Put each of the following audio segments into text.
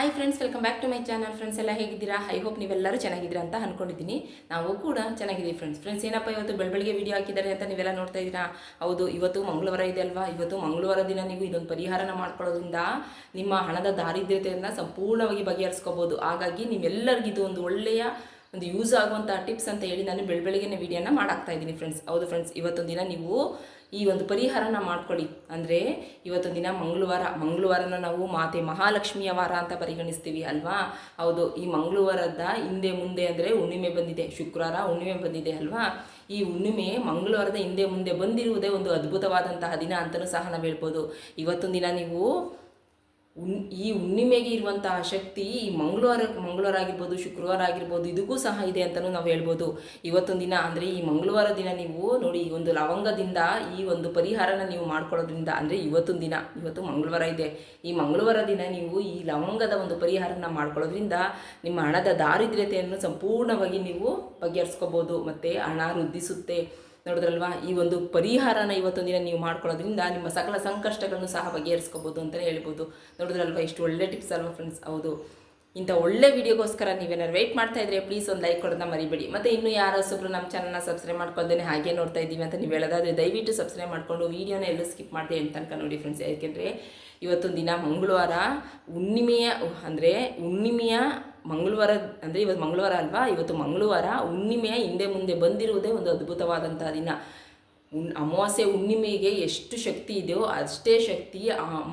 Hi friends welcome back to my channel friends ಎಲ್ಲ ಹೇಗಿದ್ದೀರಾ? I hope ನೀವೆಲ್ಲರೂ ಚೆನ್ನಾಗಿದ್ದೀರಾ ಅಂತ ಅನ್ಕೊಂಡಿದ್ದೀನಿ. ನಾವು ಕೂಡ ಚೆನ್ನಾಗಿದ್ದೀವಿ ಫ್ರೆಂಡ್ಸ್ ಫ್ರೆಂಡ್ಸ್ ಏನಪ್ಪ ಇವತ್ತು ಬೆಳಬೆಳಗ್ಗೆ ವೀಡಿಯೋ ಹಾಕಿದ್ದಾರೆ ಅಂತ ನೀವೆಲ್ಲ ನೋಡ್ತಾ ಇದ್ದೀರಾ? ಹೌದು, ಇವತ್ತು ಮಂಗಳವಾರ ಇದೆ ಅಲ್ವಾ? ಇವತ್ತು ಮಂಗಳವಾರ ದಿನ ನೀವು ಇದೊಂದು ಪರಿಹಾರನ ಮಾಡ್ಕೊಳ್ಳೋದ್ರಿಂದ ನಿಮ್ಮ ಹಣದ ದಾರಿದ್ರ್ಯತೆಯನ್ನು ಸಂಪೂರ್ಣವಾಗಿ ಬಗೆಹರಿಸ್ಕೋಬೋದು. ಹಾಗಾಗಿ ನೀವೆಲ್ಲರಿಗೂ ಇದು ಒಂದು ಒಳ್ಳೆಯ ಒಂದು ಯೂಸ್ ಆಗುವಂಥ ಟಿಪ್ಸ್ ಅಂತ ಹೇಳಿ ನಾನು ಬೆಳಬೆಳಗ್ಗೆನೇ ವೀಡಿಯೋನ ಮಾಡಾಕ್ತಾ ಇದ್ದೀನಿ ಫ್ರೆಂಡ್ಸ್ ಹೌದು ಫ್ರೆಂಡ್ಸ್ ಇವತ್ತೊಂದು ದಿನ ನೀವು ಈ ಒಂದು ಪರಿಹಾರನ ಮಾಡ್ಕೊಳ್ಳಿ. ಅಂದರೆ ಇವತ್ತೊಂದು ದಿನ ಮಂಗಳವಾರ, ಮಂಗಳವಾರನ ನಾವು ಮಾತೆ ಮಹಾಲಕ್ಷ್ಮಿಯ ವಾರ ಅಂತ ಪರಿಗಣಿಸ್ತೀವಿ ಅಲ್ವಾ? ಹೌದು, ಈ ಮಂಗಳವಾರದ ಹಿಂದೆ ಮುಂದೆ ಅಂದರೆ ಹುಣ್ಣಿಮೆ ಬಂದಿದೆ, ಶುಕ್ರವಾರ ಹುಣ್ಣಿಮೆ ಬಂದಿದೆ ಅಲ್ವಾ? ಈ ಹುಣ್ಣಿಮೆ ಮಂಗಳವಾರದ ಹಿಂದೆ ಮುಂದೆ ಬಂದಿರುವುದೇ ಒಂದು ಅದ್ಭುತವಾದಂತಹ ದಿನ ಅಂತಲೂ ಸಹ ನಾವು ಹೇಳ್ಬೋದು. ಇವತ್ತೊಂದು ದಿನ ನೀವು ಉನ್, ಈ ಹುಣ್ಣಿಮೆಗೆ ಇರುವಂತಹ ಶಕ್ತಿ ಈ ಮಂಗಳವಾರ ಮಂಗಳವಾರ ಆಗಿರ್ಬೋದು ಶುಕ್ರವಾರ ಆಗಿರ್ಬೋದು ಇದಕ್ಕೂ ಸಹ ಇದೆ ಅಂತಲೂ ನಾವು ಹೇಳ್ಬೋದು. ಇವತ್ತೊಂದು ದಿನ ಅಂದರೆ ಈ ಮಂಗಳವಾರ ದಿನ ನೀವು ನೋಡಿ, ಈ ಒಂದು ಲವಂಗದಿಂದ ಈ ಒಂದು ಪರಿಹಾರನ ನೀವು ಮಾಡ್ಕೊಳ್ಳೋದ್ರಿಂದ ಅಂದರೆ ಇವತ್ತೊಂದು ದಿನ, ಇವತ್ತು ಮಂಗಳವಾರ ಇದೆ. ಈ ಮಂಗಳವಾರ ದಿನ ನೀವು ಈ ಲವಂಗದ ಒಂದು ಪರಿಹಾರನ ಮಾಡ್ಕೊಳ್ಳೋದ್ರಿಂದ ನಿಮ್ಮ ಹಣದ ದಾರಿದ್ರ್ಯತೆಯನ್ನು ಸಂಪೂರ್ಣವಾಗಿ ನೀವು ಬಗೆಹರಿಸ್ಕೋಬೋದು, ಮತ್ತು ಹಣ ವೃದ್ಧಿಸುತ್ತೆ. ನೋಡಿದ್ರಲ್ವಾ? ಈ ಒಂದು ಪರಿಹಾರನ ಇವತ್ತೊಂದು ದಿನ ನೀವು ಮಾಡ್ಕೊಳ್ಳೋದ್ರಿಂದ ನಿಮ್ಮ ಸಕಲ ಸಂಕಷ್ಟಗಳನ್ನು ಸಹ ಬಗೆಹರಿಸ್ಕೋಬೋದು ಅಂತಲೇ ಹೇಳ್ಬೋದು. ನೋಡಿದ್ರಲ್ವಾ? ಇಷ್ಟು ಒಳ್ಳೆ ಟಿಪ್ಸ್ ಅಲ್ವಾ ಫ್ರೆಂಡ್ಸ್ ಹೌದು. ಇಂಥ ಒಳ್ಳೆ ವಿಡಿಯೋಗೋಸ್ಕರ ನೀವೇನಾದ್ರು ವೆಯ್ಟ್ ಮಾಡ್ತಾ ಇದ್ರೆ ಪ್ಲೀಸ್ ಒಂದು ಲೈಕ್ ಕೊಡೋದನ್ನ ಮರಿಬೇಡಿ. ಮತ್ತು ಇನ್ನೂ ಯಾರೋ ಹೊಸಬ್ರು ನಮ್ಮ ಚಾನಲ್ನ ಸಬ್ಸ್ಕ್ರೈಬ್ ಮಾಡ್ಕೊಳ್ದೇನೆ ಹಾಗೆ ನೋಡ್ತಾ ಇದ್ದೀವಿ ಅಂತ ನೀವು ಹೇಳೋದಾದರೆ ದಯವಿಟ್ಟು ಸಬ್ಸ್ಕ್ರೈಬ್ ಮಾಡಿಕೊಂಡು ವೀಡಿಯೋನ ಎಲ್ಲೂ ಸ್ಕಿಪ್ ಮಾಡಿದೆ ಅಂತ ತನಕ ನೋಡಿ ಫ್ರೆಂಡ್ಸ್ ಯಾಕೆಂದರೆ ಇವತ್ತೊಂದು ದಿನ ಮಂಗಳವಾರ ಹುಣ್ಣಿಮೆಯ, ಅಂದರೆ ಹುಣ್ಣಿಮೆಯ ಮಂಗಳವಾರ ಅಂದರೆ ಇವತ್ತು ಮಂಗಳವಾರ ಅಲ್ವಾ? ಇವತ್ತು ಮಂಗಳವಾರ ಹುಣ್ಣಿಮೆಯ ಹಿಂದೆ ಮುಂದೆ ಬಂದಿರುವುದೇ ಒಂದು ಅದ್ಭುತವಾದಂಥ ದಿನ. ಉಣ್ ಅಮಾವಾಸ್ಯೆ ಹುಣ್ಣಿಮೆಗೆ ಎಷ್ಟು ಶಕ್ತಿ ಇದೆಯೋ ಅಷ್ಟೇ ಶಕ್ತಿ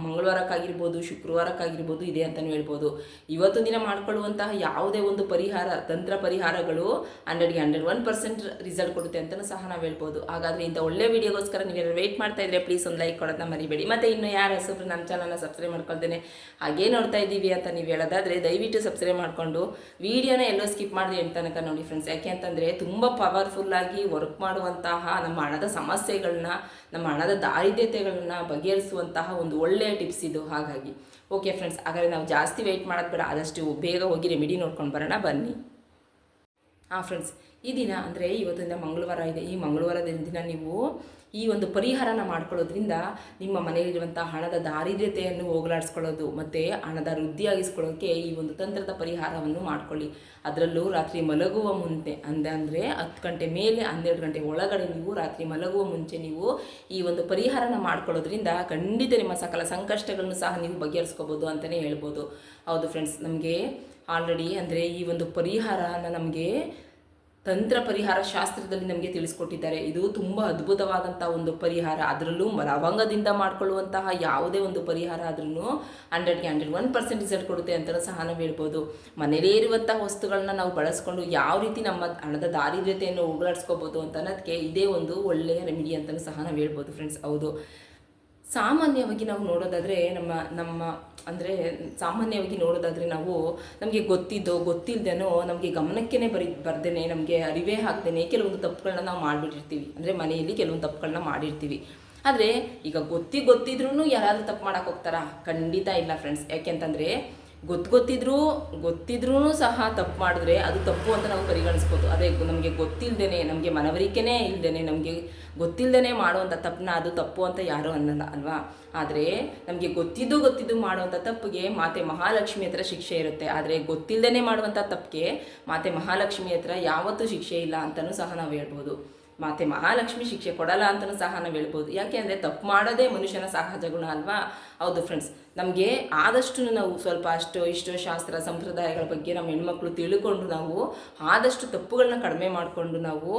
ಮಂಗಳವಾರಕ್ಕಾಗಿರ್ಬೋದು, ಶುಕ್ರವಾರಕ್ಕಾಗಿರ್ಬೋದು ಇದೆ ಅಂತಲೂ ಹೇಳ್ಬೋದು. ಇವತ್ತು ದಿನ ಮಾಡ್ಕೊಳ್ಳುವಂತಹ ಯಾವುದೇ ಒಂದು ಪರಿಹಾರ, ತಂತ್ರ ಪರಿಹಾರಗಳು ಹಂಡ್ರೆಡ್ಗೆ ಹಂಡ್ರೆಡ್ ಒನ್ ಪರ್ಸೆಂಟ್ ರಿಸಲ್ಟ್ ಕೊಡುತ್ತೆ ಅಂತಲೂ ಸಹ ನಾವು ಹೇಳ್ಬೋದು. ಹಾಗಾದರೆ ಇಂಥ ಒಳ್ಳೆ ವಿಡಿಯೋಗೋಸ್ಕರ ನೀವು ವೆಯ್ಟ್ ಮಾಡ್ತಾ ಇದ್ರೆ ಪ್ಲೀಸ್ ಒಂದು ಲೈಕ್ ಕೊಡೋದನ್ನ ಮರಿಬೇಡಿ. ಮತ್ತು ಇನ್ನು ಯಾರು ಹೆಸರು ನಮ್ಮ ಚಾನಲ್ನ ಸಬ್ಸ್ಕ್ರೈಬ್ ಮಾಡ್ಕೊಳ್ತೇನೆ ಹಾಗೇ ನೋಡ್ತಾ ಇದ್ದೀವಿ ಅಂತ ನೀವು ಹೇಳೋದಾದರೆ ದಯವಿಟ್ಟು ಸಬ್ಸ್ಕ್ರೈಬ್ ಮಾಡಿಕೊಂಡು ವೀಡಿಯೋನ ಎಲ್ಲೋ ಸ್ಕಿಪ್ ಮಾಡಿದೆ ತನಕ ನೋಡಿ ಫ್ರೆಂಡ್ಸ್ ಯಾಕೆ ಅಂತಂದರೆ ತುಂಬ ಪವರ್ಫುಲ್ಲಾಗಿ ವರ್ಕ್ ಮಾಡುವಂತಹ ನಮ್ಮ ಹಣದ ಸಮಸ್ಯೆಗಳನ್ನ, ನಮ್ಮ ಹಣದ ದಾರಿದ್ರ್ಯತೆಗಳನ್ನ ಬಗೆಹರಿಸುವಂತಹ ಒಂದು ಒಳ್ಳೆಯ ಟಿಪ್ಸ್ ಇದು. ಹಾಗಾಗಿ ಓಕೆ ಫ್ರೆಂಡ್ಸ್ ಹಾಗಾದರೆ ನಾವು ಜಾಸ್ತಿ ವೆಯ್ಟ್ ಮಾಡೋದು ಬೇಡ. ಆದಷ್ಟು ಬೇಗ ಹೋಗಿ ರೆಮಿಡಿ ನೋಡ್ಕೊಂಡು ಬರೋಣ. ಬನ್ನಿ. ಹಾಂ ಫ್ರೆಂಡ್ಸ್ ಈ ದಿನ ಅಂದರೆ ಇವತ್ತಿನ ಮಂಗಳವಾರ ಇದೆ. ಈ ಮಂಗಳವಾರದ ದಿನ ನೀವು ಈ ಒಂದು ಪರಿಹಾರನ ಮಾಡ್ಕೊಳ್ಳೋದ್ರಿಂದ ನಿಮ್ಮ ಮನೆಯಲ್ಲಿರುವಂಥ ಹಣದ ದಾರಿದ್ರ್ಯತೆಯನ್ನು ಹೋಗಲಾಡಿಸ್ಕೊಳ್ಳೋದು ಮತ್ತು ಹಣದ ವೃದ್ಧಿಯಾಗಿಸ್ಕೊಳ್ಳೋಕ್ಕೆ ಈ ಒಂದು ತಂತ್ರದ ಪರಿಹಾರವನ್ನು ಮಾಡ್ಕೊಳ್ಳಿ. ಅದರಲ್ಲೂ ರಾತ್ರಿ ಮಲಗುವ ಮುಂದೆ ಅಂದರೆ ಅಂದರೆ ಹತ್ತು ಗಂಟೆ ಮೇಲೆ ಹನ್ನೆರಡು ಗಂಟೆ ಒಳಗಡೆ ನೀವು ರಾತ್ರಿ ಮಲಗುವ ಮುಂಚೆ ನೀವು ಈ ಒಂದು ಪರಿಹಾರನ ಮಾಡ್ಕೊಳ್ಳೋದ್ರಿಂದ ಖಂಡಿತ ನಿಮ್ಮ ಸಕಲ ಸಂಕಷ್ಟಗಳನ್ನು ಸಹ ನೀವು ಬಗೆಹರಿಸ್ಕೋಬೋದು ಅಂತಲೇ ಹೇಳ್ಬೋದು. ಹೌದು ಫ್ರೆಂಡ್ಸ್ ನಮಗೆ ಆಲ್ರೆಡಿ ಅಂದರೆ ಈ ಒಂದು ಪರಿಹಾರನ ನಮಗೆ ತಂತ್ರ ಪರಿಹಾರ ಶಾಸ್ತ್ರದಲ್ಲಿ ನಮಗೆ ತಿಳಿಸ್ಕೊಟ್ಟಿದ್ದಾರೆ. ಇದು ತುಂಬ ಅದ್ಭುತವಾದಂಥ ಒಂದು ಪರಿಹಾರ. ಅದರಲ್ಲೂ ಲವಂಗದಿಂದ ಮಾಡಿಕೊಳ್ಳುವಂತಹ ಯಾವುದೇ ಒಂದು ಪರಿಹಾರ ಆದ್ರೂ ಹಂಡ್ರೆಡ್ಗೆ ಹಂಡ್ರೆಡ್ ಒನ್ ಪರ್ಸೆಂಟ್ ರಿಸಲ್ಟ್ ಕೊಡುತ್ತೆ ಅಂತಲೂ ಸಹ ನಾವು ಹೇಳ್ಬೋದು. ಮನೆಯಲ್ಲೇ ಇರುವಂಥ ವಸ್ತುಗಳನ್ನ ನಾವು ಬಳಸ್ಕೊಂಡು ಯಾವ ರೀತಿ ನಮ್ಮ ಹಣದ ದಾರಿದ್ರ್ಯತೆಯನ್ನು ಹೋಗಲಾಡಿಸ್ಕೋಬೋದು ಅಂತ ಅನ್ನೋದಕ್ಕೆ ಇದೇ ಒಂದು ಒಳ್ಳೆಯ ರೆಮಿಡಿ ಅಂತಲೂ ಸಹ ನಾವು ಹೇಳ್ಬೋದು ಫ್ರೆಂಡ್ಸ್ ಹೌದು. ಸಾಮಾನ್ಯವಾಗಿ ನಾವು ನೋಡೋದಾದರೆ ನಮ್ಮ ನಮ್ಮ ಅಂದರೆ ಸಾಮಾನ್ಯವಾಗಿ ನೋಡೋದಾದರೆ ನಾವು ನಮಗೆ ಗೊತ್ತಿದ್ದೋ ಗೊತ್ತಿಲ್ಲದೇನೋ ನಮಗೆ ಗಮನಕ್ಕೇ ಬರಿ, ಬರ್ದೇನೆ, ನಮಗೆ ಅರಿವೇ ಹಾಕ್ದೇನೆ ಕೆಲವೊಂದು ತಪ್ಪುಗಳನ್ನ ನಾವು ಮಾಡಿಬಿಟ್ಟಿರ್ತೀವಿ. ಅಂದರೆ ಮನೆಯಲ್ಲಿ ಕೆಲವೊಂದು ತಪ್ಪುಗಳನ್ನ ಮಾಡಿರ್ತೀವಿ. ಆದರೆ ಈಗ ಗೊತ್ತಿ ಗೊತ್ತಿದ್ರೂ ಯಾರಾದರೂ ತಪ್ಪು ಮಾಡೋಕ್ಕೆ ಹೋಗ್ತಾರಾ? ಖಂಡಿತ ಇಲ್ಲ ಫ್ರೆಂಡ್ಸ್ ಯಾಕೆಂತಂದರೆ ಗೊತ್ತು ಗೊತ್ತಿದ್ರೂ ಗೊತ್ತಿದ್ರೂ ಸಹ ತಪ್ಪು ಮಾಡಿದ್ರೆ ಅದು ತಪ್ಪು ಅಂತ ನಾವು ಪರಿಗಣಿಸ್ಬೋದು. ಅದೇ ನಮಗೆ ಗೊತ್ತಿಲ್ಲದೇ ನಮಗೆ ಮನವರಿಕೆನೇ ಇಲ್ಲದೇ ನಮಗೆ ಗೊತ್ತಿಲ್ಲದೇ ಮಾಡುವಂಥ ತಪ್ಪನ್ನ ಅದು ತಪ್ಪು ಅಂತ ಯಾರೂ ಅನ್ನಲ್ಲ, ಅಲ್ವಾ? ಆದರೆ ನಮಗೆ ಗೊತ್ತಿದ್ದು ಗೊತ್ತಿದ್ದು ಮಾಡುವಂಥ ತಪ್ಪಿಗೆ ಮಾತೆ ಮಹಾಲಕ್ಷ್ಮಿ ಹತ್ರ ಶಿಕ್ಷೆ ಇರುತ್ತೆ. ಆದರೆ ಗೊತ್ತಿಲ್ಲದೇ ಮಾಡುವಂಥ ತಪ್ಪಿಗೆ ಮಾತೆ ಮಹಾಲಕ್ಷ್ಮಿ ಹತ್ರ ಯಾವತ್ತೂ ಶಿಕ್ಷೆ ಇಲ್ಲ ಅಂತಲೂ ಸಹ ನಾವು ಹೇಳ್ಬೋದು. ಮಾತೆ ಮಹಾಲಕ್ಷ್ಮಿ ಶಿಕ್ಷೆ ಕೊಡಲ್ಲ ಅಂತಲೂ ಸಹ ನಾವು ಹೇಳ್ಬೋದು. ಯಾಕೆ ಅಂದರೆ ತಪ್ಪು ಮಾಡೋದೇ ಮನುಷ್ಯನ ಸಹಜ ಗುಣ ಅಲ್ವಾ? ಹೌದು ಫ್ರೆಂಡ್ಸ್ ನಮಗೆ ಆದಷ್ಟು ನಾವು ಸ್ವಲ್ಪ ಅಷ್ಟು ಇಷ್ಟು ಶಾಸ್ತ್ರ, ಸಂಪ್ರದಾಯಗಳ ಬಗ್ಗೆ ನಮ್ಮ ಹೆಣ್ಮಕ್ಳು ತಿಳ್ಕೊಂಡು ನಾವು ಆದಷ್ಟು ತಪ್ಪುಗಳನ್ನ ಕಡಿಮೆ ಮಾಡಿಕೊಂಡು ನಾವು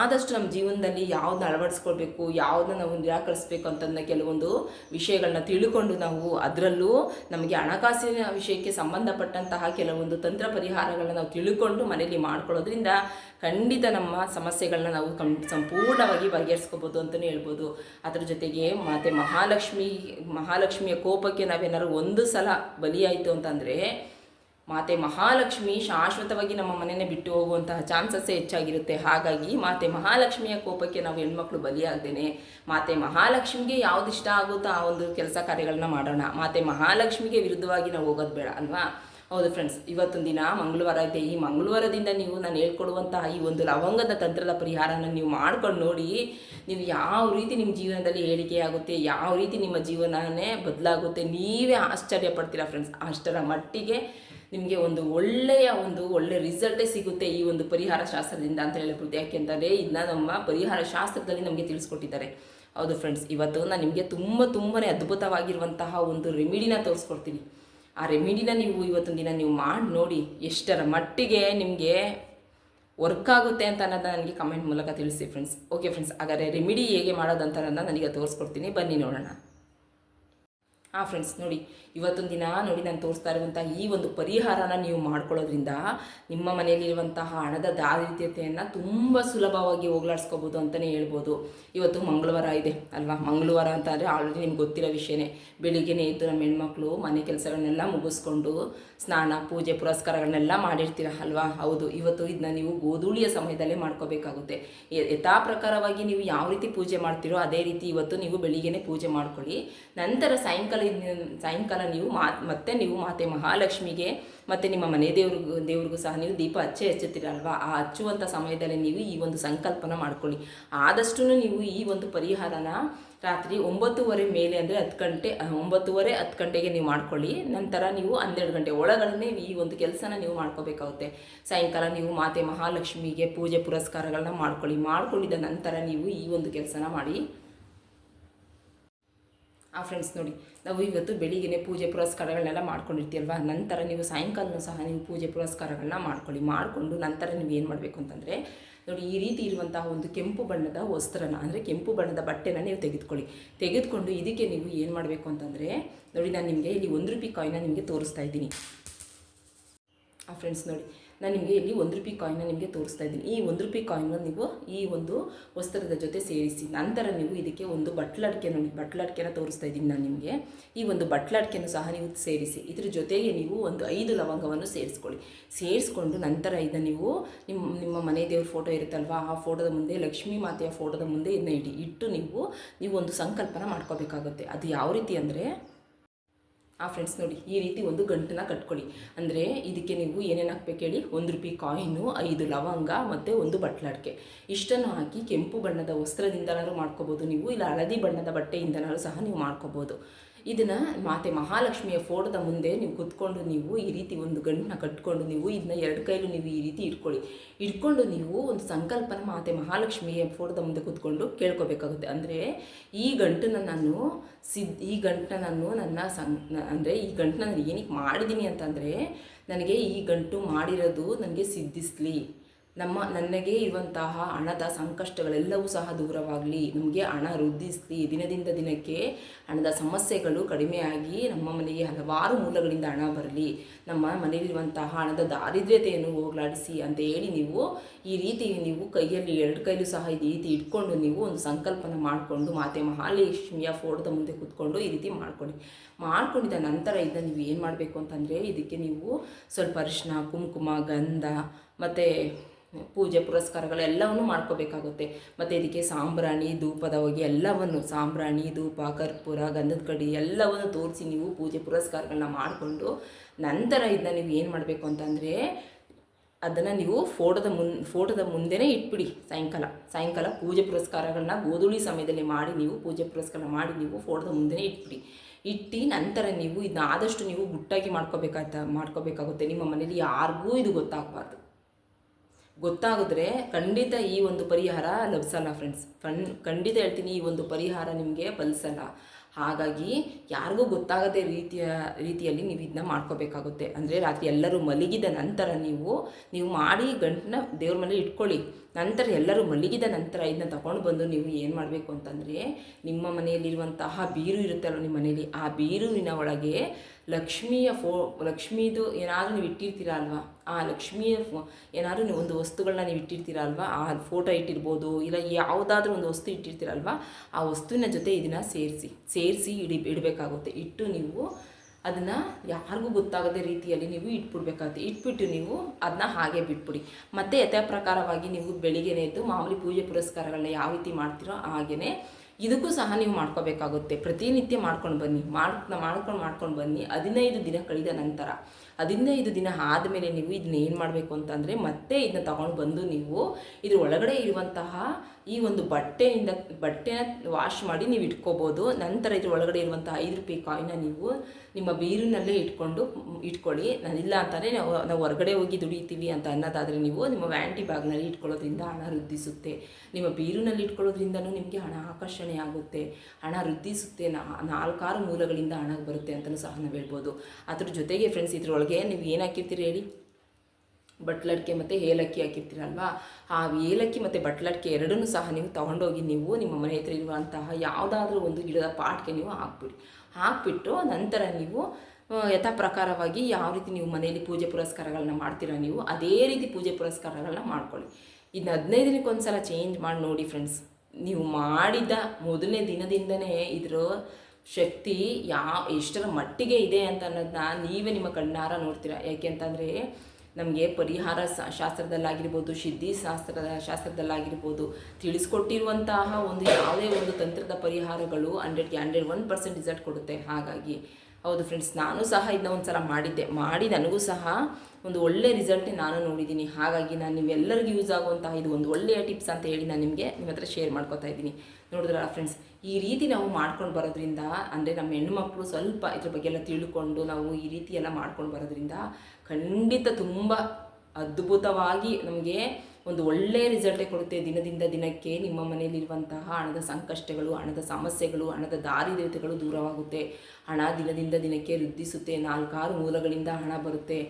ಆದಷ್ಟು ನಮ್ಮ ಜೀವನದಲ್ಲಿ ಯಾವ್ದನ್ನ ಅಳವಡಿಸ್ಕೊಳ್ಬೇಕು, ಯಾವ್ದನ್ನ ನಾವು ನಿರಾಕರಿಸ್ಬೇಕು ಅಂತಂದ ಕೆಲವೊಂದು ವಿಷಯಗಳನ್ನ ತಿಳ್ಕೊಂಡು ನಾವು ಅದರಲ್ಲೂ ನಮಗೆ ಹಣಕಾಸಿನ ವಿಷಯಕ್ಕೆ ಸಂಬಂಧಪಟ್ಟಂತಹ ಕೆಲವೊಂದು ತಂತ್ರ ಪರಿಹಾರಗಳನ್ನ ನಾವು ತಿಳ್ಕೊಂಡು ಮನೆಯಲ್ಲಿ ಮಾಡ್ಕೊಳ್ಳೋದ್ರಿಂದ ಖಂಡಿತ ನಮ್ಮ ಸಮಸ್ಯೆಗಳನ್ನ ನಾವು ಕಂ, ಸಂಪೂರ್ಣವಾಗಿ ಬಗೆಹರಿಸ್ಕೋಬೋದು ಅಂತಲೇ ಹೇಳ್ಬೋದು. ಅದ್ರ ಜೊತೆಗೆ ಮತ್ತು ಮಹಾಲಕ್ಷ್ಮಿ, ಮಹಾಲಕ್ಷ್ಮಿಯ ಕೋಪಕ್ಕೆ ನಾವೇನಾದ್ರು ಒಂದು ಸಲ ಬಲಿಯಾಯಿತು ಅಂತಂದರೆ, ಮಾತೆ ಮಹಾಲಕ್ಷ್ಮಿ ಶಾಶ್ವತವಾಗಿ ನಮ್ಮ ಮನೆಯೇ ಬಿಟ್ಟು ಹೋಗುವಂತಹ ಚಾನ್ಸಸ್ಸೇ ಹೆಚ್ಚಾಗಿರುತ್ತೆ. ಹಾಗಾಗಿ ಮಾತೆ ಮಹಾಲಕ್ಷ್ಮಿಯ ಕೋಪಕ್ಕೆ ನಾವು ಹೆಣ್ಮಕ್ಳು ಬಲಿಯಾಗ್ದೇನೆ, ಮಾತೆ ಮಹಾಲಕ್ಷ್ಮಿಗೆ ಯಾವ್ದು ಇಷ್ಟ ಆಗುತ್ತೋ ಆ ಒಂದು ಕೆಲಸ ಕಾರ್ಯಗಳನ್ನ ಮಾಡೋಣ. ಮಾತೆ ಮಹಾಲಕ್ಷ್ಮಿಗೆ ವಿರುದ್ಧವಾಗಿ ನಾವು ಹೋಗೋದು ಬೇಡ, ಅಲ್ವಾ? ಹೌದು ಫ್ರೆಂಡ್ಸ್ ಇವತ್ತೊಂದು ದಿನ ಮಂಗಳವಾರ ಇದೆ ಈ ಮಂಗಳವಾರದಿಂದ ನೀವು ನಾನು ಹೇಳ್ಕೊಡುವಂತಹ ಈ ಒಂದು ಲವಂಗದ ತಂತ್ರದ ಪರಿಹಾರನ ನೀವು ಮಾಡ್ಕೊಂಡು ನೋಡಿ, ನೀವು ಯಾವ ರೀತಿ ನಿಮ್ಮ ಜೀವನದಲ್ಲಿ ಏಳಿಗೆ ಆಗುತ್ತೆ, ಯಾವ ರೀತಿ ನಿಮ್ಮ ಜೀವನನೇ ಬದಲಾಗುತ್ತೆ, ನೀವೇ ಆಶ್ಚರ್ಯ ಪಡ್ತೀರಾ ಫ್ರೆಂಡ್ಸ್ ಅಷ್ಟರ ಮಟ್ಟಿಗೆ ನಿಮಗೆ ಒಂದು ಒಳ್ಳೆಯ ಒಂದು ಒಳ್ಳೆಯ ರಿಸಲ್ಟೇ ಸಿಗುತ್ತೆ ಈ ಒಂದು ಪರಿಹಾರ ಶಾಸ್ತ್ರದಿಂದ ಅಂತ ಹೇಳ್ಬೋದು. ಯಾಕೆಂದರೆ ಇದನ್ನ ನಮ್ಮ ಪರಿಹಾರ ಶಾಸ್ತ್ರದಲ್ಲಿ ನಮಗೆ ತಿಳಿಸ್ಕೊಟ್ಟಿದ್ದಾರೆ. ಹೌದು ಫ್ರೆಂಡ್ಸ್ ಇವತ್ತು ನಾನು ನಿಮಗೆ ತುಂಬ ತುಂಬಾ ಅದ್ಭುತವಾಗಿರುವಂತಹ ಒಂದು ರೆಮಿಡಿನ ತೋರಿಸ್ಕೊಡ್ತೀನಿ. ಆ ರೆಮಿಡಿನ ನೀವು ಇವತ್ತೊಂದು ದಿನ ನೀವು ಮಾಡಿ ನೋಡಿ ಎಷ್ಟರ ಮಟ್ಟಿಗೆ ನಿಮಗೆ ವರ್ಕ್ ಆಗುತ್ತೆ ಅಂತ ಅನ್ನೋದನ್ನ ನನಗೆ ಕಮೆಂಟ್ ಮೂಲಕ ತಿಳಿಸಿ ಫ್ರೆಂಡ್ಸ್ ಓಕೆ ಫ್ರೆಂಡ್ಸ್ ಹಾಗಾದರೆ ರೆಮಿಡಿ ಹೇಗೆ ಮಾಡೋದಂತ ಅನ್ನೋದನ್ನ ನನಗೆ ತೋರಿಸ್ಕೊಡ್ತೀನಿ. ಬನ್ನಿ ನೋಡೋಣ. ಹಾಂ ಫ್ರೆಂಡ್ಸ್ ನೋಡಿ, ಇವತ್ತೊಂದು ದಿನ ನೋಡಿ ನಾನು ತೋರಿಸ್ತಾ ಇರುವಂಥ ಈ ಒಂದು ಪರಿಹಾರನ ನೀವು ಮಾಡ್ಕೊಳ್ಳೋದ್ರಿಂದ ನಿಮ್ಮ ಮನೆಯಲ್ಲಿರುವಂತಹ ಹಣದ ದಾರಿದ್ರ್ಯತೆಯನ್ನು ತುಂಬ ಸುಲಭವಾಗಿ ಹೋಗ್ಲಾಡ್ಸ್ಕೋಬೋದು ಅಂತಲೇ ಹೇಳ್ಬೋದು. ಇವತ್ತು ಮಂಗಳವಾರ ಇದೆ, ಅಲ್ವಾ? ಮಂಗಳವಾರ ಅಂತ ಅಂದರೆ ಆಲ್ರೆಡಿ ನಿಮ್ಗೆ ಗೊತ್ತಿರೋ ವಿಷಯನೇ. ಬೆಳಿಗ್ಗೆನೇ ಇದ್ದು ನಮ್ಮ ಹೆಣ್ಮಕ್ಳು ಮನೆ ಕೆಲಸಗಳನ್ನೆಲ್ಲ ಮುಗಿಸ್ಕೊಂಡು ಸ್ನಾನ, ಪೂಜೆ, ಪುರಸ್ಕಾರಗಳನ್ನೆಲ್ಲ ಮಾಡಿರ್ತೀರ, ಅಲ್ವಾ? ಹೌದು, ಇವತ್ತು ಇದನ್ನ ನೀವು ಗೋಧೂಳಿಯ ಸಮಯದಲ್ಲೇ ಮಾಡ್ಕೋಬೇಕಾಗುತ್ತೆ. ಯಥಾ ಪ್ರಕಾರವಾಗಿ ನೀವು ಯಾವ ರೀತಿ ಪೂಜೆ ಮಾಡ್ತೀರೋ ಅದೇ ರೀತಿ ಇವತ್ತು ನೀವು ಬೆಳಿಗ್ಗೆನೇ ಪೂಜೆ ಮಾಡ್ಕೊಳ್ಳಿ. ನಂತರ ಸಾಯಂಕಾಲ ಇದ್ನ- ಸಾಯಂಕಾಲ ನೀವು ಮಾ, ಮತ್ತೆ ನೀವು ಮಾತೆ ಮಹಾಲಕ್ಷ್ಮಿಗೆ, ಮತ್ತು ನಿಮ್ಮ ಮನೆ ದೇವ್ರಿಗೂ ದೇವ್ರಿಗೂ ಸಹ ನೀವು ದೀಪ ಹಚ್ಚೇ ಹಚ್ಚುತ್ತೀರಲ್ವಾ? ಆ ಹಚ್ಚುವಂಥ ಸಮಯದಲ್ಲಿ ನೀವು ಈ ಒಂದು ಸಂಕಲ್ಪನ ಮಾಡ್ಕೊಳ್ಳಿ. ಆದಷ್ಟು ನೀವು ಈ ಒಂದು ಪರಿಹಾರನ ರಾತ್ರಿ ಒಂಬತ್ತುವರೆ ಮೇಲೆ ಅಂದರೆ ಹತ್ತು ಗಂಟೆ ಒಂಬತ್ತುವರೆ ಹತ್ತು ಗಂಟೆಗೆ ನೀವು ಮಾಡ್ಕೊಳ್ಳಿ. ನಂತರ ನೀವು ಹನ್ನೆರಡು ಗಂಟೆ ಒಳಗಡೆ ಈ ಒಂದು ಕೆಲಸನ ನೀವು ಮಾಡ್ಕೋಬೇಕಾಗುತ್ತೆ. ಸಾಯಂಕಾಲ ನೀವು ಮಾತೆ ಮಹಾಲಕ್ಷ್ಮಿಗೆ ಪೂಜೆ ಪುರಸ್ಕಾರಗಳನ್ನ ಮಾಡ್ಕೊಳ್ಳಿ. ಮಾಡ್ಕೊಂಡಿದ್ದ ನಂತರ ನೀವು ಈ ಒಂದು ಕೆಲಸನ ಮಾಡಿ ಆ ಫ್ರೆಂಡ್ಸ್ ನೋಡಿ, ನಾವು ಇವತ್ತು ಬೆಳಿಗ್ಗೆ ಪೂಜೆ ಪುರಸ್ಕಾರಗಳನ್ನೆಲ್ಲ ಮಾಡ್ಕೊಂಡಿರ್ತೀವಲ್ವಾ ನಂತರ ನೀವು ಸಾಯಂಕಾಲನೂ ಸಹ ನೀವು ಪೂಜೆ ಪುರಸ್ಕಾರಗಳನ್ನ ಮಾಡ್ಕೊಳ್ಳಿ. ಮಾಡಿಕೊಂಡು ನಂತರ ನೀವು ಏನು ಮಾಡಬೇಕು ಅಂತಂದರೆ, ನೋಡಿ ಈ ರೀತಿ ಇರುವಂತಹ ಒಂದು ಕೆಂಪು ಬಣ್ಣದ ವಸ್ತ್ರನ, ಅಂದರೆ ಕೆಂಪು ಬಣ್ಣದ ಬಟ್ಟೆನ ನೀವು ತೆಗೆದುಕೊಳ್ಳಿ. ತೆಗೆದುಕೊಂಡು ಇದಕ್ಕೆ ನೀವು ಏನು ಮಾಡಬೇಕು ಅಂತಂದರೆ, ನೋಡಿ ನಾನು ನಿಮಗೆ ಇಲ್ಲಿ ಒಂದು ರೂಪಾಯಿ ಕಾಯಿನ ನಿಮಗೆ ತೋರಿಸ್ತಾ ಇದ್ದೀನಿ. ಆ ಫ್ರೆಂಡ್ಸ್ ನೋಡಿ ನಾನು ನಿಮಗೆ ಇಲ್ಲಿ ಒಂದು ರೂಪಾಯಿ ಕಾಯಿನ್ನ ನಿಮಗೆ ತೋರಿಸ್ತಾ ಇದ್ದೀನಿ. ಈ ಒಂದು ರೂಪಾಯಿ ಕಾಯಿನ್ನ ನೀವು ಈ ಒಂದು ವಸ್ತ್ರದ ಜೊತೆ ಸೇರಿಸಿ. ನಂತರ ನೀವು ಇದಕ್ಕೆ ಒಂದು ಬಟ್ಲಡ್ಕೆ ನೋಡಿ ತೋರಿಸ್ತಾ ಇದ್ದೀನಿ ನಾನು ನಿಮಗೆ. ಈ ಒಂದು ಬಟ್ಲಡ್ಕೆನೂ ಸಹ ನೀವು ಸೇರಿಸಿ. ಇದ್ರ ಜೊತೆಗೆ ನೀವು ಒಂದು ಐದು ಲವಂಗವನ್ನು ಸೇರಿಸ್ಕೊಳ್ಳಿ. ಸೇರಿಸ್ಕೊಂಡು ನಂತರ ಇದನ್ನು ನೀವು ನಿಮ್ಮ ನಿಮ್ಮ ಮನೆ ದೇವ್ರ ಫೋಟೋ ಇರುತ್ತಲ್ವಾ, ಆ ಫೋಟೋದ ಮುಂದೆ, ಲಕ್ಷ್ಮೀ ಮಾತೆಯ ಫೋಟೋದ ಮುಂದೆ ಇದನ್ನ ಇಡಿ. ಇಟ್ಟು ನೀವು ನೀವು ಒಂದು ಸಂಕಲ್ಪನ ಮಾಡ್ಕೋಬೇಕಾಗುತ್ತೆ. ಅದು ಯಾವ ರೀತಿ ಅಂದರೆ ಆ ಫ್ರೆಂಡ್ಸ್ ನೋಡಿ, ಈ ರೀತಿ ಒಂದು ಗಂಟನ್ನ ಕಟ್ಕೊಳ್ಳಿ. ಅಂದರೆ ಇದಕ್ಕೆ ನೀವು ಏನೇನು ಹಾಕ್ಬೇಕು ಹೇಳಿ? ಒಂದು ರೂಪಾಯಿ ಕಾಯಿನು ಐದು ಲವಂಗ ಮತ್ತು ಒಂದು ಬಟ್ಲಡ್ಕೆ ಇಷ್ಟನ್ನು ಹಾಕಿ ಕೆಂಪು ಬಣ್ಣದ ವಸ್ತ್ರದಿಂದನಾದ್ರೂ ಮಾಡ್ಕೋಬೋದು ನೀವು, ಇಲ್ಲ ಹಳದಿ ಬಣ್ಣದ ಬಟ್ಟೆಯಿಂದನಾದ್ರೂ ಸಹ ನೀವು ಮಾಡ್ಕೋಬೋದು. ಇದನ್ನು ಮಾತೆ ಮಹಾಲಕ್ಷ್ಮಿಯ ಫೋಟೋದ ಮುಂದೆ ನೀವು ಕುತ್ಕೊಂಡು ನೀವು ಈ ರೀತಿ ಒಂದು ಗಂಟನ್ನ ಕಟ್ಕೊಂಡು ನೀವು ಇದನ್ನ ಎರಡು ಕೈಲೂ ನೀವು ಈ ರೀತಿ ಇಟ್ಕೊಳ್ಳಿ. ಇಟ್ಕೊಂಡು ನೀವು ಒಂದು ಸಂಕಲ್ಪನ ಮಾತೆ ಮಹಾಲಕ್ಷ್ಮಿಯ ಫೋಟೋದ ಮುಂದೆ ಕುತ್ಕೊಂಡು ಕೇಳ್ಕೊಬೇಕಾಗುತ್ತೆ. ಅಂದರೆ ಈ ಗಂಟನ್ನು ನಾನು ಸಿದ್, ಈ ಗಂಟನ್ನ ನಾನು ನನ್ನ ಸಂ ಅಂದರೆ ಈ ಗಂಟನ್ನ ನಾನು ಏನಕ್ಕೆ ಮಾಡಿದ್ದೀನಿ ಅಂತಂದರೆ ನನಗೆ ಈ ಗಂಟು ಮಾಡಿರೋದು ನನಗೆ ಸಿದ್ಧಿಸ್ಲಿ. ನಮ್ಮ ನನಗೆ ಇರುವಂತಹ ಹಣದ ಸಂಕಷ್ಟಗಳೆಲ್ಲವೂ ಸಹ ದೂರವಾಗಲಿ, ನಮಗೆ ಹಣ ವೃದ್ಧಿಸಲಿ, ದಿನದಿಂದ ದಿನಕ್ಕೆ ಹಣದ ಸಮಸ್ಯೆಗಳು ಕಡಿಮೆಯಾಗಿ ನಮ್ಮ ಮನೆಗೆ ಹಲವಾರು ಮೂಲಗಳಿಂದ ಹಣ ಬರಲಿ, ನಮ್ಮ ಮನೆಯಲ್ಲಿರುವಂತಹ ಹಣದ ದಾರಿದ್ರ್ಯತೆಯನ್ನು ಹೋಗಲಾಡಿಸಿ ಅಂತ ಹೇಳಿ ನೀವು ಈ ರೀತಿ ನೀವು ಕೈಯಲ್ಲಿ ಎರಡು ಕೈಲೂ ಸಹ ಈ ರೀತಿ ಇಟ್ಕೊಂಡು ನೀವು ಒಂದು ಸಂಕಲ್ಪನ ಮಾಡಿಕೊಂಡು ಮಾತೆ ಮಹಾಲಕ್ಷ್ಮಿಯ ಫೋಟೋದ ಮುಂದೆ ಕೂತ್ಕೊಂಡು ಈ ರೀತಿ ಮಾಡ್ಕೊಳ್ಳಿ. ಮಾಡ್ಕೊಂಡಿದ್ದ ನಂತರ ಇದನ್ನು ನೀವು ಏನು ಮಾಡಬೇಕು ಅಂತಂದರೆ ಇದಕ್ಕೆ ನೀವು ಸ್ವಲ್ಪ ಅರಿಶಿನ, ಕುಂಕುಮ, ಗಂಧ ಮತ್ತು ಪೂಜೆ ಪುರಸ್ಕಾರಗಳೆಲ್ಲವನ್ನು ಮಾಡ್ಕೋಬೇಕಾಗುತ್ತೆ. ಮತ್ತು ಇದಕ್ಕೆ ಸಾಂಬ್ರಾಣಿ, ಧೂಪದ ಹೋಗಿ ಎಲ್ಲವನ್ನು, ಸಾಂಬ್ರಾಣಿ, ಧೂಪ, ಕರ್ಪೂರ, ಗಂಧದ ಕಡಿ ಎಲ್ಲವನ್ನು ತೋರಿಸಿ ನೀವು ಪೂಜೆ ಪುರಸ್ಕಾರಗಳನ್ನ ಮಾಡಿಕೊಂಡು ನಂತರ ಇದನ್ನ ನೀವು ಏನು ಮಾಡಬೇಕು ಅಂತಂದರೆ ಅದನ್ನು ನೀವು ಫೋಟೋದ ಮುನ್, ಫೋಟೋದ ಮುಂದೆನೇ ಇಟ್ಬಿಡಿ. ಸಾಯಂಕಾಲ ಸಾಯಂಕಾಲ ಪೂಜೆ ಪುರಸ್ಕಾರಗಳನ್ನ ಗೋಧುಳಿ ಸಮಯದಲ್ಲಿ ಮಾಡಿ ನೀವು ಪೂಜೆ ಪುರಸ್ಕಾರ ಮಾಡಿ ನೀವು ಫೋಟೋದ ಮುಂದೆನೇ ಇಟ್ಬಿಡಿ. ಇಟ್ಟು ನಂತರ ನೀವು ಇದನ್ನ ಆದಷ್ಟು ನೀವು ಗುಟ್ಟಾಗಿ ಮಾಡ್ಕೋಬೇಕಾದ, ಮಾಡ್ಕೋಬೇಕಾಗುತ್ತೆ. ನಿಮ್ಮ ಮನೇಲಿ ಯಾರಿಗೂ ಇದು ಗೊತ್ತಾಗಬಾರ್ದು. ಗೊತ್ತಾಗಿದ್ರೆ ಖಂಡಿತ ಈ ಒಂದು ಪರಿಹಾರ ಲಭಿಸಲ್ಲ ಫ್ರೆಂಡ್ಸ್ ಕಣ್ ಖಂಡಿತ ಹೇಳ್ತೀನಿ ಈ ಒಂದು ಪರಿಹಾರ ನಿಮಗೆ ಫಲಿಸಲ್ಲ. ಹಾಗಾಗಿ ಯಾರಿಗೂ ಗೊತ್ತಾಗದೇ ರೀತಿಯ, ರೀತಿಯಲ್ಲಿ ನೀವು ಇದನ್ನ ಮಾಡ್ಕೋಬೇಕಾಗುತ್ತೆ. ಅಂದರೆ ರಾತ್ರಿ ಎಲ್ಲರೂ ಮಲಗಿದ ನಂತರ ನೀವು ನೀವು ಮಾಡಿ ಗಂಟನ್ನ ದೇವ್ರ ಮನೇಲಿ ಇಟ್ಕೊಳ್ಳಿ. ನಂತರ ಎಲ್ಲರೂ ಮಲಗಿದ ನಂತರ ಇದನ್ನ ತಗೊಂಡು ಬಂದು ನೀವು ಏನು ಮಾಡಬೇಕು ಅಂತಂದರೆ, ನಿಮ್ಮ ಮನೆಯಲ್ಲಿರುವಂತಹ ಬೀರು ಇರುತ್ತಲ್ಲ ನಿಮ್ಮ ಮನೆಯಲ್ಲಿ, ಆ ಬೀರುವಿನ ಒಳಗೆ ಲಕ್ಷ್ಮಿಯ ಫೋ, ಲಕ್ಷ್ಮೀದು ಏನಾದರೂ ನೀವು ಇಟ್ಟಿರ್ತೀರ ಅಲ್ವಾ? ಆ ಲಕ್ಷ್ಮಿಯ ಫೋ, ಏನಾದರೂ ನೀವು ಒಂದು ವಸ್ತುಗಳನ್ನ ನೀವು ಇಟ್ಟಿರ್ತೀರ ಅಲ್ವಾ? ಆ ಫೋಟೋ ಇಟ್ಟಿರ್ಬೋದು, ಇಲ್ಲ ಯಾವುದಾದ್ರೂ ಒಂದು ವಸ್ತು ಇಟ್ಟಿರ್ತೀರಲ್ವಾ ಆ ವಸ್ತುವಿನ ಜೊತೆ ಇದನ್ನು ಸೇರಿಸಿ ಸೇರಿಸಿ ಇಡಿ, ಇಡಬೇಕಾಗುತ್ತೆ. ಇಟ್ಟು ನೀವು ಅದನ್ನು ಯಾರಿಗೂ ಗೊತ್ತಾಗದ ರೀತಿಯಲ್ಲಿ ನೀವು ಇಟ್ಬಿಡ್ಬೇಕಾಗುತ್ತೆ. ಇಟ್ಬಿಟ್ಟು ನೀವು ಅದನ್ನ ಹಾಗೆ ಬಿಟ್ಬಿಡಿ. ಮತ್ತೆ ಯಥಾ ಪ್ರಕಾರವಾಗಿ ನೀವು ಬೆಳಿಗ್ಗೆನೇ ಎದ್ದು ಮಾಮೂಲಿ ಪೂಜೆ ಪುರಸ್ಕಾರಗಳನ್ನ ಯಾವ ರೀತಿ ಮಾಡ್ತೀರೋ ಹಾಗೆಯೇ ಇದಕ್ಕೂ ಸಹ ನೀವು ಮಾಡ್ಕೋಬೇಕಾಗುತ್ತೆ. ಪ್ರತಿನಿತ್ಯ ಮಾಡ್ಕೊಂಡು ಬನ್ನಿ. ಮಾಡ್, ಮಾಡ್ಕೊಂಡು ಮಾಡ್ಕೊಂಡು ಬನ್ನಿ. ಹದಿನೈದು ದಿನ ಕಳೆದ ನಂತರ, ಹದಿನೈದು ದಿನ ಆದಮೇಲೆ ನೀವು ಇದನ್ನ ಏನು ಮಾಡಬೇಕು ಅಂತಂದರೆ ಮತ್ತೆ ಇದನ್ನ ತಗೊಂಡು ಬಂದು ನೀವು ಇದ್ರ ಒಳಗಡೆ ಇರುವಂತಹ ಈ ಒಂದು ಬಟ್ಟೆಯಿಂದ, ಬಟ್ಟೆನ ವಾಶ್ ಮಾಡಿ ನೀವು ಇಟ್ಕೋಬೋದು. ನಂತರ ಇದ್ರ ಒಳಗಡೆ ಇರುವಂಥ ಐದು ರೂಪಾಯಿ ಕಾಯಿನ ನೀವು ನಿಮ್ಮ ಬೀರಿನಲ್ಲೇ ಇಟ್ಕೊಂಡು, ಇಟ್ಕೊಳ್ಳಿ. ಇಲ್ಲ ಅಂತಾನೆ ನಾವು ನಾವು ಹೊರಗಡೆ ಹೋಗಿ ದುಡಿತೀವಿ ಅಂತ ಅನ್ನೋದಾದರೆ ನೀವು ನಿಮ್ಮ ವ್ಯಾಂಟಿ ಬ್ಯಾಗ್ನಲ್ಲಿ ಇಟ್ಕೊಳ್ಳೋದ್ರಿಂದ ಹಣ ವೃದ್ಧಿಸುತ್ತೆ. ನಿಮ್ಮ ಬೀರಿನಲ್ಲಿ ಇಟ್ಕೊಳ್ಳೋದ್ರಿಂದನೂ ನಿಮಗೆ ಹಣ ಆಕರ್ಷಣೆ ಆಗುತ್ತೆ. ಹಣ ವೃದ್ಧಿಸುತ್ತೆ. ನಾಲ್ಕಾರು ಮೂಲಗಳಿಂದ ಹಣ ಬರುತ್ತೆ ಅಂತಲೂ ಸಹ ನಾವು ಹೇಳ್ಬೋದು. ಅದ್ರ ಜೊತೆಗೆ ಫ್ರೆಂಡ್ಸ್ ಇದ್ರೊಳಗೆ ನೀವು ಏನು ಹಾಕಿರ್ತೀರಿ ಹೇಳಿ? ಬಟ್ಲಡ್ಕೆ ಮತ್ತು ಏಲಕ್ಕಿ ಹಾಕಿರ್ತೀರಲ್ವಾ? ಆ ಏಲಕ್ಕಿ ಮತ್ತು ಬಟ್ಲಡ್ಕೆ ಎರಡನ್ನೂ ಸಹ ನೀವು ತೊಗೊಂಡೋಗಿ ನೀವು ನಿಮ್ಮ ಮನೆ ಹತ್ರ ಇರುವಂತಹ ಯಾವುದಾದ್ರೂ ಒಂದು ಗಿಡದ ಪಾಟ್ಗೆ ನೀವು ಹಾಕ್ಬಿಡಿ. ಹಾಕ್ಬಿಟ್ಟು ನಂತರ ನೀವು ಯಥಾಪ್ರಕಾರವಾಗಿ ಯಥಾ ಪ್ರಕಾರವಾಗಿ ಯಾವ ರೀತಿ ನೀವು ಮನೆಯಲ್ಲಿ ಪೂಜೆ ಪುರಸ್ಕಾರಗಳನ್ನ ಮಾಡ್ತೀರಾ ನೀವು ಅದೇ ರೀತಿ ಪೂಜೆ ಪುರಸ್ಕಾರಗಳನ್ನ ಮಾಡ್ಕೊಳ್ಳಿ. ಇನ್ನು ಹದಿನೈದು ದಿನಕ್ಕೊಂದು ಸಲ ಚೇಂಜ್ ಮಾಡಿ ನೋಡಿ ಫ್ರೆಂಡ್ಸ್ ನೀವು ಮಾಡಿದ ಮೊದಲನೇ ದಿನದಿಂದನೇ ಇದ್ರ ಶಕ್ತಿ ಯಾವ ಎಷ್ಟರ ಮಟ್ಟಿಗೆ ಇದೆ ಅಂತ ಅನ್ನೋದನ್ನ ನೀವೇ ನಿಮ್ಮ ಕಣ್ಣಾರ ನೋಡ್ತೀರಾ. ಯಾಕೆ ಅಂತಂದರೆ ನಮಗೆ ಪರಿಹಾರ ಶಾಸ್ತ್ರದಲ್ಲಾಗಿರ್ಬೋದು ಸಿದ್ಧಿ ಶಾಸ್ತ್ರದ ಶಾಸ್ತ್ರದಲ್ಲಾಗಿರ್ಬೋದು ತಿಳಿಸ್ಕೊಟ್ಟಿರುವಂತಹ ಒಂದು ಯಾವುದೇ ಒಂದು ತಂತ್ರದ ಪರಿಹಾರಗಳು ಹಂಡ್ರೆಡ್ಗೆ ಹಂಡ್ರೆಡ್ ಒನ್ ಪರ್ಸೆಂಟ್ ರಿಸಲ್ಟ್ ಕೊಡುತ್ತೆ. ಹಾಗಾಗಿ ಹೌದು ಫ್ರೆಂಡ್ಸ್ ನಾನು ಸಹ ಇದನ್ನ ಒಂದು ಸಲ ಮಾಡಿದ್ದೆ. ಮಾಡಿ ನನಗೂ ಸಹ ಒಂದು ಒಳ್ಳೆ ರಿಸಲ್ಟೇ ನಾನು ನೋಡಿದ್ದೀನಿ. ಹಾಗಾಗಿ ನಾನು ನಿಮ್ಮೆಲ್ಲರಿಗೂ ಯೂಸ್ ಆಗುವಂತಹ ಇದು ಒಂದು ಒಳ್ಳೆಯ ಟಿಪ್ಸ್ ಅಂತ ಹೇಳಿ ನಾನು ನಿಮಗೆ ನಿಮ್ಮ ಹತ್ರ ಶೇರ್ ಮಾಡ್ಕೋತಾ ಇದ್ದೀನಿ. ನೋಡಿದ್ರಲ್ಲ ಫ್ರೆಂಡ್ಸ್ ಈ ರೀತಿ ನಾವು ಮಾಡ್ಕೊಂಡು ಬರೋದ್ರಿಂದ, ಅಂದರೆ ನಮ್ಮ ಹೆಣ್ಣುಮಕ್ಕಳು ಸ್ವಲ್ಪ ಇದ್ರ ಬಗ್ಗೆ ಎಲ್ಲ ತಿಳ್ಕೊಂಡು ನಾವು ಈ ರೀತಿ ಎಲ್ಲ ಮಾಡ್ಕೊಂಡು ಬರೋದ್ರಿಂದ ಖಂಡಿತ ತುಂಬ ಅದ್ಭುತವಾಗಿ ನಮಗೆ ಒಂದು ಒಳ್ಳೆಯ ರಿಸಲ್ಟೇ ಕೊಡುತ್ತೆ. ದಿನದಿಂದ ದಿನಕ್ಕೆ ನಿಮ್ಮ ಮನೆಯಲ್ಲಿರುವಂತಹ ಹಣದ ಸಂಕಷ್ಟಗಳು, ಹಣದ ಸಮಸ್ಯೆಗಳು, ಹಣದ ದಾರಿದ್ರ್ಯತೆಗಳು ದೂರವಾಗುತ್ತೆ. ಹಣ ದಿನದಿಂದ ದಿನಕ್ಕೆ ವೃದ್ಧಿಸುತ್ತೆ. ನಾಲ್ಕಾರು ಮೂಲಗಳಿಂದ ಹಣ ಬರುತ್ತೆ.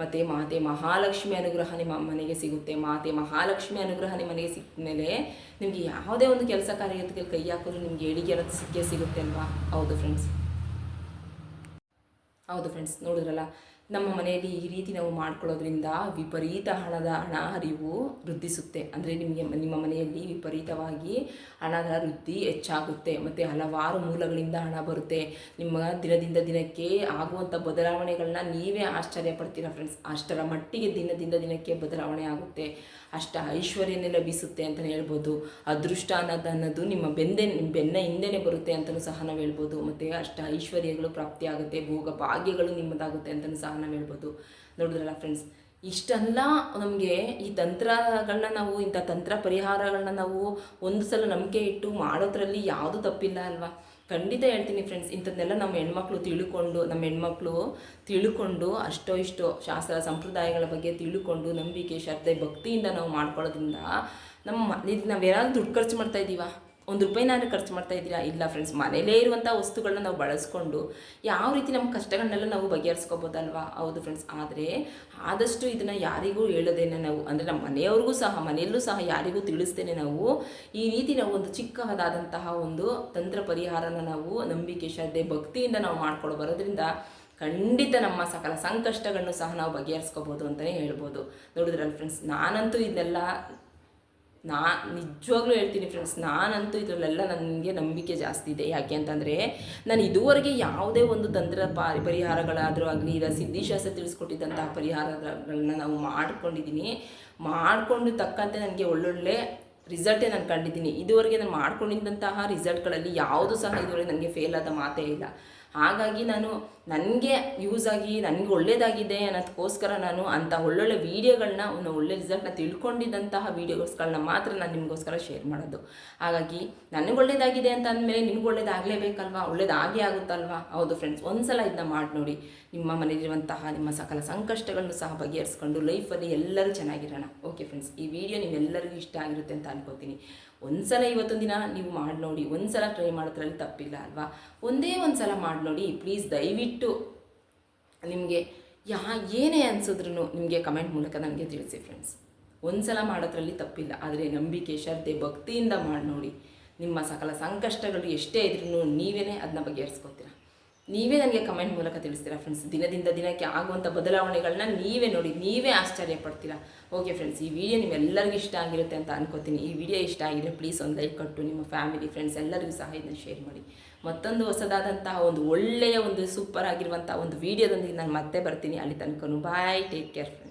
ಮತ್ತು ಮಾತೆ ಮಹಾಲಕ್ಷ್ಮಿ ಅನುಗ್ರಹ ನಿಮ್ಮ ಮನೆಗೆ ಸಿಗುತ್ತೆ. ಮಾತೆ ಮಹಾಲಕ್ಷ್ಮಿ ಅನುಗ್ರಹ ನಿಮ್ಮ ಮನೆಗೆ ಸಿಕ್ಕ ಮೇಲೆ ನಿಮಗೆ ಯಾವುದೇ ಒಂದು ಕೆಲಸ ಕಾರ್ಯಕ್ಕೆ ಕೈ ಹಾಕಿದ್ರು ನಿಮಗೆ ಏಳಿಗೆ ಅನ್ನೋದು ಸಿಕ್ಕೇ ಸಿಗುತ್ತೆ ಅಲ್ವಾ? ಹೌದು ಫ್ರೆಂಡ್ಸ್ ಹೌದು ಫ್ರೆಂಡ್ಸ್ ನೋಡಿದ್ರಲ್ಲ? ನಮ್ಮ ಮನೆಯಲ್ಲಿ ಈ ರೀತಿ ನಾವು ಮಾಡ್ಕೊಳ್ಳೋದ್ರಿಂದ ವಿಪರೀತ ಹಣದ ಹಣ ಹರಿವು ವೃದ್ಧಿಸುತ್ತೆ. ಅಂದರೆ ನಿಮಗೆ ನಿಮ್ಮ ಮನೆಯಲ್ಲಿ ವಿಪರೀತವಾಗಿ ಹಣದ ವೃದ್ಧಿ ಹೆಚ್ಚಾಗುತ್ತೆ. ಮತ್ತು ಹಲವಾರು ಮೂಲಗಳಿಂದ ಹಣ ಬರುತ್ತೆ. ನಿಮ್ಮ ದಿನದಿಂದ ದಿನಕ್ಕೆ ಆಗುವಂಥ ಬದಲಾವಣೆಗಳನ್ನ ನೀವೇ ಆಶ್ಚರ್ಯ ಪಡ್ತೀರಾ ಫ್ರೆಂಡ್ಸ್ ಅಷ್ಟರ ಮಟ್ಟಿಗೆ ದಿನದಿಂದ ದಿನಕ್ಕೆ ಬದಲಾವಣೆ ಆಗುತ್ತೆ. ಅಷ್ಟ ಐಶ್ವರ್ಯನೇ ಲಭಿಸುತ್ತೆ ಅಂತಲೇ ಹೇಳ್ಬೋದು. ಅದೃಷ್ಟ ಅನ್ನೋದು ಅನ್ನೋದು ನಿಮ್ಮ ಬೆಂದೆ ಬೆನ್ನ ಹಿಂದೆನೆ ಬರುತ್ತೆ ಅಂತಲೂ ಸಹ ನಾವು ಹೇಳ್ಬೋದು. ಮತ್ತು ಅಷ್ಟ ಐಶ್ವರ್ಯಗಳು ಪ್ರಾಪ್ತಿಯಾಗುತ್ತೆ. ಭೋಗ ಭಾಗ್ಯಗಳು ನಿಮ್ಮದಾಗುತ್ತೆ ಅಂತಲೂ ಸಹ ನಾವು ಹೇಳ್ಬೋದು. ನೋಡಿದ್ರಲ್ಲ ಫ್ರೆಂಡ್ಸ್ ಇಷ್ಟೆಲ್ಲ ನಮಗೆ ಈ ತಂತ್ರಗಳನ್ನ ನಾವು, ಇಂಥ ತಂತ್ರ ಪರಿಹಾರಗಳನ್ನ ನಾವು ಒಂದು ಸಲ ನಂಬಿಕೆ ಇಟ್ಟು ಮಾಡೋದ್ರಲ್ಲಿ ಯಾವುದು ತಪ್ಪಿಲ್ಲ ಅಲ್ವಾ? ಖಂಡಿತ ಹೇಳ್ತೀನಿ ಫ್ರೆಂಡ್ಸ್ ಇಂಥದ್ದನ್ನೆಲ್ಲ ನಮ್ಮ ಹೆಣ್ಮಕ್ಳು ತಿಳ್ಕೊಂಡು, ನಮ್ಮ ಹೆಣ್ಮಕ್ಳು ತಿಳ್ಕೊಂಡು ಅಷ್ಟೋ ಇಷ್ಟೋ ಶಾಸ್ತ್ರ, ಸಂಪ್ರದಾಯಗಳ ಬಗ್ಗೆ ತಿಳ್ಕೊಂಡು ನಂಬಿಕೆ, ಶ್ರದ್ಧೆ, ಭಕ್ತಿಯಿಂದ ನಾವು ಮಾಡ್ಕೊಳ್ಳೋದ್ರಿಂದ ನಮ್ಮ ಇದು ನಾವು ಏನಾದರೂ ದುಡ್ಡು ಖರ್ಚು ಮಾಡ್ತಾ ಇದ್ದೀವಾ ಒಂದು ರೂಪಾಯಿನಾದ್ರೂ ಖರ್ಚು ಮಾಡ್ತಾ ಇದ್ದೀರಾ? ಇಲ್ಲ ಫ್ರೆಂಡ್ಸ್ ಮನೆಯಲ್ಲೇ ಇರುವಂಥ ವಸ್ತುಗಳನ್ನ ನಾವು ಬಳಸ್ಕೊಂಡು ಯಾವ ರೀತಿ ನಮ್ಮ ಕಷ್ಟಗಳನ್ನೆಲ್ಲ ನಾವು ಬಗೆಹರಿಸ್ಕೋಬೋದಲ್ವಾ? ಹೌದು ಫ್ರೆಂಡ್ಸ್ ಆದರೆ ಆದಷ್ಟು ಇದನ್ನು ಯಾರಿಗೂ ಹೇಳೋದೇನೆ ನಾವು, ಅಂದರೆ ನಮ್ಮ ಮನೆಯವ್ರಿಗೂ ಸಹ, ಮನೆಯಲ್ಲೂ ಸಹ ಯಾರಿಗೂ ತಿಳಿಸ್ತೇನೆ ನಾವು. ಈ ರೀತಿ ನಾವು ಒಂದು ಚಿಕ್ಕದಾದಂತಹ ಒಂದು ತಂತ್ರ ಪರಿಹಾರನ ನಾವು ನಂಬಿಕೆ, ಶ್ರದ್ಧೆ, ಭಕ್ತಿಯಿಂದ ನಾವು ಮಾಡ್ಕೊಂಡು ಬರೋದ್ರಿಂದ ಖಂಡಿತ ನಮ್ಮ ಸಕಲ ಸಂಕಷ್ಟಗಳನ್ನು ಸಹ ನಾವು ಬಗೆಹರಿಸ್ಕೋಬೋದು ಅಂತಲೇ ಹೇಳ್ಬೋದು. ನೋಡಿದ್ರಲ್ಲ ಫ್ರೆಂಡ್ಸ್ ನಾನಂತೂ ಇದನ್ನೆಲ್ಲ ನಾ ನಿಜವಾಗ್ಲೂ ಹೇಳ್ತೀನಿ ಫ್ರೆಂಡ್ಸ್ ನಾನಂತೂ ಇದರಲ್ಲೆಲ್ಲ ನನಗೆ ನಂಬಿಕೆ ಜಾಸ್ತಿ ಇದೆ. ಯಾಕೆ ಅಂತಂದರೆ ನಾನು ಇದುವರೆಗೆ ಯಾವುದೇ ಒಂದು ತಂತ್ರ ಪಾರಿ, ಪರಿಹಾರಗಳಾದರೂ ಆಗಲಿ, ಇಲ್ಲ ಸಿದ್ಧಿಶಾಸ್ತ್ರ ತಿಳಿಸ್ಕೊಟ್ಟಿದ್ದಂತಹ ಪರಿಹಾರಗಳನ್ನ ನಾವು ಮಾಡ್ಕೊಂಡಿದ್ದೀನಿ ಮಾಡಿಕೊಂಡು ತಕ್ಕಂತೆ ನನಗೆ ಒಳ್ಳೊಳ್ಳೆ ರಿಸಲ್ಟೇ ನಾನು ಕಂಡಿದ್ದೀನಿ. ಇದುವರೆಗೆ ನಾನು ಮಾಡ್ಕೊಂಡಿದ್ದಂತಹ ರಿಸಲ್ಟ್ಗಳಲ್ಲಿ ಯಾವುದು ಸಹ ಇದುವರೆಗೆ ನನಗೆ ಫೇಲ್ ಆದ ಮಾತೇ ಇಲ್ಲ. ಹಾಗಾಗಿ ನಾನು ನನಗೆ ಯೂಸ್ ಆಗಿ, ನನಗೆ ಒಳ್ಳೇದಾಗಿದೆ ಅನ್ನೋದಕ್ಕೋಸ್ಕರ ನಾನು ಅಂಥ ಒಳ್ಳೊಳ್ಳೆ ವೀಡಿಯೋಗಳನ್ನ ಒಂದು ಒಳ್ಳೆ ರಿಸಲ್ಟ್ನ ತಿಳ್ಕೊಂಡಿದ್ದಂತಹ ವೀಡಿಯೋಸ್ಗಳನ್ನ ಮಾತ್ರ ನಾನು ನಿಮಗೋಸ್ಕರ ಶೇರ್ ಮಾಡೋದು. ಹಾಗಾಗಿ ನನಗೆ ಒಳ್ಳೇದಾಗಿದೆ ಅಂತ ಅಂದಮೇಲೆ ನಿಮ್ಗೆ ಒಳ್ಳೇದಾಗಲೇಬೇಕಲ್ವಾ? ಒಳ್ಳೇದಾಗೇ ಆಗುತ್ತಲ್ವಾ? ಹೌದು ಫ್ರೆಂಡ್ಸ್ ಒಂದ್ಸಲ ಇದನ್ನ ಮಾಡಿ ನೋಡಿ. ನಿಮ್ಮ ಮನೆಯಲ್ಲಿರುವಂತಹ ನಿಮ್ಮ ಸಕಲ ಸಂಕಷ್ಟಗಳನ್ನು ಸಹ ಬಗೆಹರಿಸ್ಕೊಂಡು ಲೈಫಲ್ಲಿ ಎಲ್ಲರೂ ಚೆನ್ನಾಗಿರೋಣ. ಓಕೆ ಫ್ರೆಂಡ್ಸ್ ಈ ವಿಡಿಯೋ ನಿಮ್ಮೆಲ್ಲರಿಗೂ ಇಷ್ಟ ಆಗಿರುತ್ತೆ ಅಂತ ಅನ್ಕೋತೀನಿ. ಒಂದ್ಸಲ ಇವತ್ತೊಂದು ದಿನ ನೀವು ಮಾಡಿ ನೋಡಿ, ಒಂದ್ಸಲ ಟ್ರೈ ಮಾಡೋದ್ರಲ್ಲಿ ತಪ್ಪಿಲ್ಲ ಅಲ್ವಾ? ಒಂದೇ ಒಂದು ಸಲ ಮಾಡಿ ನೋಡಿ ಪ್ಲೀಸ್ ದಯವಿಟ್ಟು ನಿಮಗೆ ಯಾ, ಏನೇ ಅನಿಸಿದ್ರು ನಿಮಗೆ ಕಮೆಂಟ್ ಮೂಲಕ ನನಗೆ ತಿಳಿಸಿ ಫ್ರೆಂಡ್ಸ್ ಒಂದ್ಸಲ ಮಾಡೋದ್ರಲ್ಲಿ ತಪ್ಪಿಲ್ಲ, ಆದರೆ ನಂಬಿಕೆ, ಶ್ರದ್ಧೆ, ಭಕ್ತಿಯಿಂದ ಮಾಡಿ ನೋಡಿ. ನಿಮ್ಮ ಸಕಲ ಸಂಕಷ್ಟಗಳು ಎಷ್ಟೇ ಇದ್ರೂ ನೀವೇ ಅದನ್ನ ಬಗೆಹರಿಸ್ಕೊತೀರಾ. ನೀವೇ ನನಗೆ ಕಮೆಂಟ್ ಮೂಲಕ ತಿಳಿಸ್ತೀರಾ ಫ್ರೆಂಡ್ಸ್ ದಿನದಿಂದ ದಿನಕ್ಕೆ ಆಗುವಂಥ ಬದಲಾವಣೆಗಳನ್ನ ನೀವೇ ನೋಡಿ, ನೀವೇ ಆಶ್ಚರ್ಯ ಪಡ್ತೀರಾ? ಓಕೆ ಫ್ರೆಂಡ್ಸ್ ಈ ವಿಡಿಯೋ ನಿಮ್ಮೆಲ್ಲರಿಗೂ ಇಷ್ಟ ಆಗಿರುತ್ತೆ ಅಂತ ಅನ್ಕೋತೀನಿ. ಈ ವಿಡಿಯೋ ಇಷ್ಟ ಆಗಿದ್ರೆ ಪ್ಲೀಸ್ ಒಂದು ಲೈಕ್ ಕೊಟ್ಟು ನಿಮ್ಮ ಫ್ಯಾಮಿಲಿ ಫ್ರೆಂಡ್ಸ್ ಎಲ್ಲರಿಗೂ ಸಹ ಇದನ್ನ ಶೇರ್ ಮಾಡಿ. ಮತ್ತೊಂದು ಹೊಸದಾದಂತಹ ಒಂದು ಒಳ್ಳೆಯ ಒಂದು ಸೂಪರ್ ಆಗಿರುವಂಥ ಒಂದು ವಿಡಿಯೋದೊಂದಿಗೆ ನಾನು ಮತ್ತೆ ಬರ್ತೀನಿ. ಅಲ್ಲಿ ತನಕ ಬಾಯ್ ಟೇಕ್ ಕೇರ್